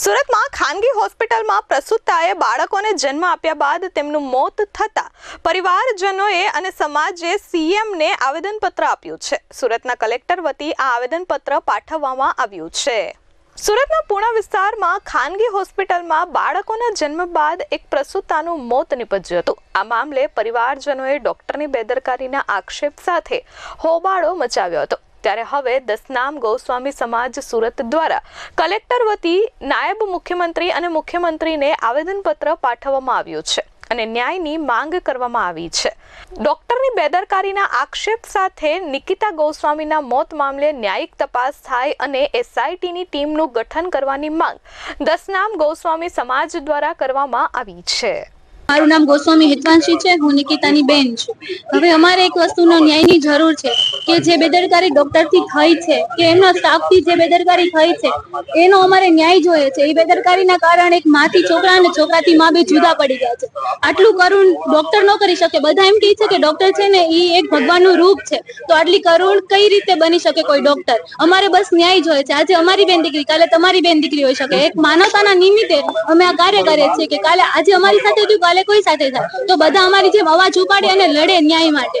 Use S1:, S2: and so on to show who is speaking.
S1: સુરતમાં ખાનગી હોસ્પિટલમાં પ્રસૂતાએ બાળકોને જન્મ આપ્યા બાદ તેમનું મોત થતા પરિવારજનોએ અને સમાજે સીએમને આવેદનપત્ર આપ્યું છે. સુરતના કલેક્ટર વતી આ આવેદનપત્ર પાઠવવામાં આવ્યું છે. સુરતના પૂણા વિસ્તારમાં ખાનગી હોસ્પિટલમાં બાળકોના જન્મ બાદ એક પ્રસૂતાનું મોત નીપજ્યું હતું. આ મામલે પરિવારજનોએ ડોક્ટરની બેદરકારીના આક્ષેપ સાથે હોબાળો મચાવ્યો હતો. ત્યારે હવે દસનામ ગોસ્વામી સમાજ સુરત દ્વારા કલેક્ટર વતી નાયબ મુખ્યમંત્રી અને મુખ્યમંત્રીને આવેદનપત્ર પાઠવવામાં આવ્યું છે અને ન્યાયની માંગ કરવામાં આવી છે. ડોક્ટરની બેદરકારીના આક્ષેપ સાથે નિકિતા ગોસ્વામીના મોત મામલે ન્યાયિક તપાસ થાય અને એસઆઈટીની ટીમનું ગઠન કરવાની માંગ દસનામ ગોસ્વામી સમાજ દ્વારા કરવામાં આવી છે.
S2: મારું નામ ગોસ્વામી હિતવાંશી છે, હું નિકિતાની બેન છું. હવે અમારે એક વસ્તુનો ન્યાયની જરૂર છે. કે જે બેદરકારી ડોક્ટરથી થઈ છે, કે એમના સ્ટાફથી જે બેદરકારી થઈ છે, એનો અમારે ન્યાય જોઈએ છે. એ બેદરકારીના કારણે એક માથી છોકરા અને છોકરાથી માં બે જુદા પડી ગયા છે. આટલું કરુણ ડોક્ટર ન કરી શકે. બધા એમ કહે છે કે ડોક્ટર છે ને એ એક ભગવાનનું રૂપ છે. તો આટલી કરુણ કઈ રીતે બની શકે કોઈ ડોક્ટર? અમારે બસ ન્યાય જોઈએ છે. આજે અમારી બેન દીકરી, કાલે તમારી બેન દીકરી હોઈ શકે. એક માનવતાના નિમિત્તે અમે આ કાર્ય કરીએ છીએ કે કાલે આજે અમારી સાથે થયું, કાલે કોઈ સાથે થાય. તો બધા અમારી જેમ અવાજ ઉપાડે અને લડે ન્યાય માટે.